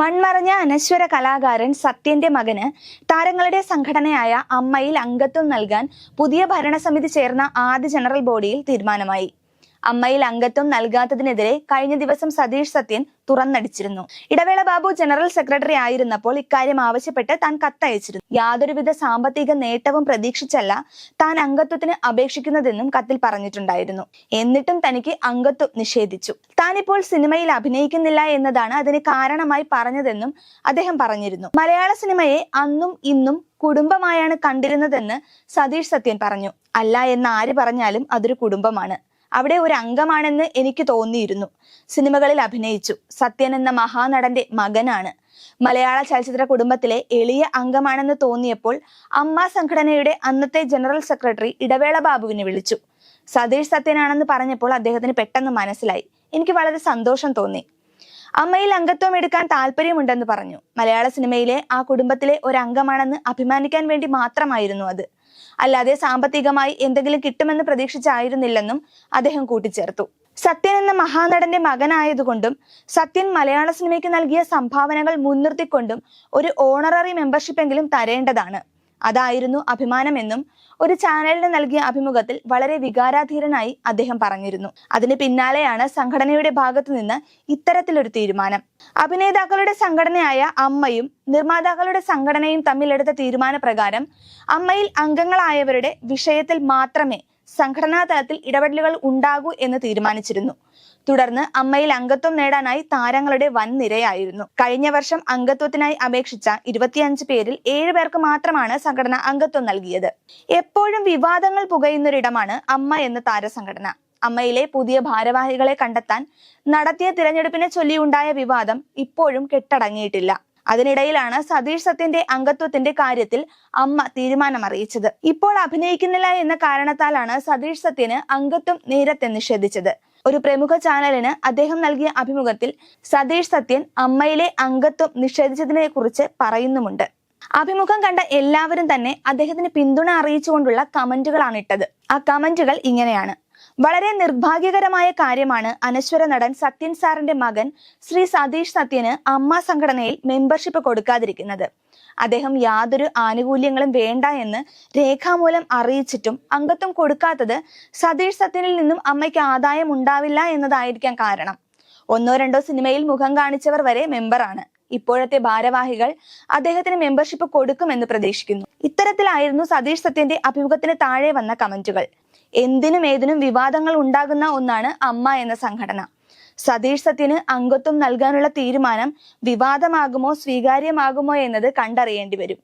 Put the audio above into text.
മൺമറഞ്ഞ അനശ്വര കലാകാരൻ സത്യന്റെ മകന് താരങ്ങളുടെ സംഘടനയായ അമ്മയിൽ അംഗത്വം നൽകാൻ പുതിയ ഭരണസമിതി ചേർന്ന ആദ്യ ജനറൽ ബോഡിയിൽ തീരുമാനമായി. അമ്മയിൽ അംഗത്വം നൽകാത്തതിനെതിരെ കഴിഞ്ഞ ദിവസം സതീഷ് സത്യൻ തുറന്നടിച്ചിരുന്നു. ഇടവേള ബാബു ജനറൽ സെക്രട്ടറി ആയിരുന്നപ്പോൾ ഇക്കാര്യം ആവശ്യപ്പെട്ട് താൻ കത്തയച്ചിരുന്നു. യാതൊരുവിധ സാമ്പത്തിക നേട്ടവും പ്രതീക്ഷിച്ചല്ല താൻ അംഗത്വത്തിന് അപേക്ഷിക്കുന്നതെന്നും കത്തിൽ പറഞ്ഞിട്ടുണ്ടായിരുന്നു. എന്നിട്ടും തനിക്ക് അംഗത്വം നിഷേധിച്ചു. താൻ ഇപ്പോൾ സിനിമയിൽ അഭിനയിക്കുന്നില്ല എന്നതാണ് അതിന് കാരണമായി പറഞ്ഞതെന്നും അദ്ദേഹം പറഞ്ഞിരുന്നു. മലയാള സിനിമയെ അന്നും ഇന്നും കുടുംബമായാണ് കണ്ടിരുന്നതെന്ന് സതീഷ് സത്യൻ പറഞ്ഞു. അല്ല എന്ന് ആര് പറഞ്ഞാലും അതൊരു കുടുംബമാണ്. അവിടെ ഒരു അംഗമാണെന്ന് എനിക്ക് തോന്നിയിരുന്നു. സിനിമകളിൽ അഭിനയിച്ചു. സത്യൻ എന്ന മഹാനടന്റെ മകനാണ്. മലയാള ചലച്ചിത്ര കുടുംബത്തിലെ എളിയ അംഗമാണെന്ന് തോന്നിയപ്പോൾ അമ്മ സംഘടനയുടെ അന്നത്തെ ജനറൽ സെക്രട്ടറി ഇടവേള ബാബുവിനെ വിളിച്ചു. സതീഷ് സത്യനാണെന്ന് പറഞ്ഞപ്പോൾ അദ്ദേഹത്തിന് പെട്ടെന്ന് മനസ്സിലായി. എനിക്ക് വളരെ സന്തോഷം തോന്നി. അമ്മയിൽ അംഗത്വം എടുക്കാൻ താല്പര്യമുണ്ടെന്ന് പറഞ്ഞു. മലയാള സിനിമയിലെ ആ കുടുംബത്തിലെ ഒരു അംഗമാണെന്ന് അഭിമാനിക്കാൻ വേണ്ടി മാത്രമായിരുന്നു അത്. അല്ലാതെ സാമ്പത്തികമായി എന്തെങ്കിലും കിട്ടുമെന്ന് പ്രതീക്ഷിച്ചായിരുന്നില്ലെന്നും അദ്ദേഹം കൂട്ടിച്ചേർത്തു. സത്യൻ എന്ന മഹാനടന്റെ മകനായതുകൊണ്ടും സത്യൻ മലയാള സിനിമയ്ക്ക് നൽകിയ സംഭാവനകൾ മുൻനിർത്തിക്കൊണ്ടും ഒരു ഓണററി മെമ്പർഷിപ്പ് എങ്കിലും തരേണ്ടതാണ്. അതായിരുന്നു അഭിമാനമെന്നും ഒരു ചാനലിന് നൽകിയ അഭിമുഖത്തിൽ വളരെ വികാരാധീരനായി അദ്ദേഹം പറഞ്ഞിരുന്നു. അതിന് പിന്നാലെയാണ് സംഘടനയുടെ ഭാഗത്തു നിന്ന് ഇത്തരത്തിലൊരു തീരുമാനം. അഭിനേതാക്കളുടെ സംഘടനയായ അമ്മയും നിർമ്മാതാക്കളുടെ സംഘടനയും തമ്മിലെടുത്ത തീരുമാനപ്രകാരം അമ്മയിൽ അംഗങ്ങളായവരുടെ വിഷയത്തിൽ മാത്രമേ സംഘടനാ തലത്തിൽ ഇടപെടലുകൾ ഉണ്ടാകൂ എന്ന് തീരുമാനിച്ചിരുന്നു. തുടർന്ന് അമ്മയിൽ അംഗത്വം നേടാനായി താരങ്ങളുടെ വൻ നിരയായിരുന്നു കഴിഞ്ഞ വർഷം അംഗത്വത്തിനായി അപേക്ഷിച്ച ഇരുപത്തിയഞ്ച് പേരിൽ ഏഴ് പേർക്ക് മാത്രമാണ് സംഘടന അംഗത്വം നൽകിയത്. എപ്പോഴും വിവാദങ്ങൾ പുകയുന്നൊരിടമാണ് അമ്മ എന്ന താരസംഘടന. അമ്മയിലെ പുതിയ ഭാരവാഹികളെ കണ്ടെത്താൻ നടത്തിയ തിരഞ്ഞെടുപ്പിനെ ചൊല്ലിയുണ്ടായ വിവാദം ഇപ്പോഴും കെട്ടടങ്ങിയിട്ടില്ല. അതിനിടയിലാണ് സതീഷ് സത്യന്റെ അംഗത്വത്തിന്റെ കാര്യത്തിൽ അമ്മ തീരുമാനം അറിയിച്ചത് ഇപ്പോൾ അഭിനയിക്കുന്നില്ല എന്ന കാരണത്താലാണ് സതീഷ് സത്യന് അംഗത്വം നേരത്തെ നിഷേധിച്ചത്. ഒരു പ്രമുഖ ചാനലിന് അദ്ദേഹം നൽകിയ അഭിമുഖത്തിൽ സതീഷ് സത്യൻ അമ്മയിലെ അംഗത്വം നിഷേധിച്ചതിനെ കുറിച്ച് പറയുന്നുമുണ്ട്. അഭിമുഖം കണ്ട എല്ലാവരും തന്നെ അദ്ദേഹത്തിന് പിന്തുണ അറിയിച്ചുകൊണ്ടുള്ള കമന്റുകളാണ് ഇട്ടത്. ആ കമന്റുകൾ ഇങ്ങനെയാണ്. വളരെ നിർഭാഗ്യകരമായ കാര്യമാണ് അനശ്വര നടൻ സത്യൻ സാറിന്റെ മകൻ ശ്രീ സതീഷ് സത്യന് അമ്മ സംഘടനയിൽ മെമ്പർഷിപ്പ് കൊടുക്കാതിരിക്കുന്നത്. അദ്ദേഹം യാതൊരു ആനുകൂല്യങ്ങളും വേണ്ട എന്ന് രേഖാമൂലം അറിയിച്ചിട്ടും അംഗത്വം കൊടുക്കാത്തത് സതീഷ് സത്യനിൽ നിന്നും അമ്മയ്ക്ക് ആദായം ഉണ്ടാവില്ല എന്നതായിരിക്കാം കാരണം. ഒന്നോ രണ്ടോ സിനിമയിൽ മുഖം കാണിച്ചവർ വരെ മെമ്പറാണ് ഇപ്പോഴത്തെ ഭാരവാഹികൾ അദ്ദേഹത്തിന് മെമ്പർഷിപ്പ് കൊടുക്കുമെന്ന് പ്രതീക്ഷിക്കുന്നു. ഇത്തരത്തിലായിരുന്നു സതീഷ് സത്യന്റെ അഭിമുഖത്തിന് താഴെ വന്ന കമന്റുകൾ. എന്തിനും ഏതിനും വിവാദങ്ങൾ ഉണ്ടാകുന്ന ഒന്നാണ് അമ്മ എന്ന സംഘടന. സതീഷ് സത്യന് അംഗത്വം നൽകാനുള്ള തീരുമാനം വിവാദമാകുമോ സ്വീകാര്യമാകുമോ എന്നത് കണ്ടറിയേണ്ടി വരും.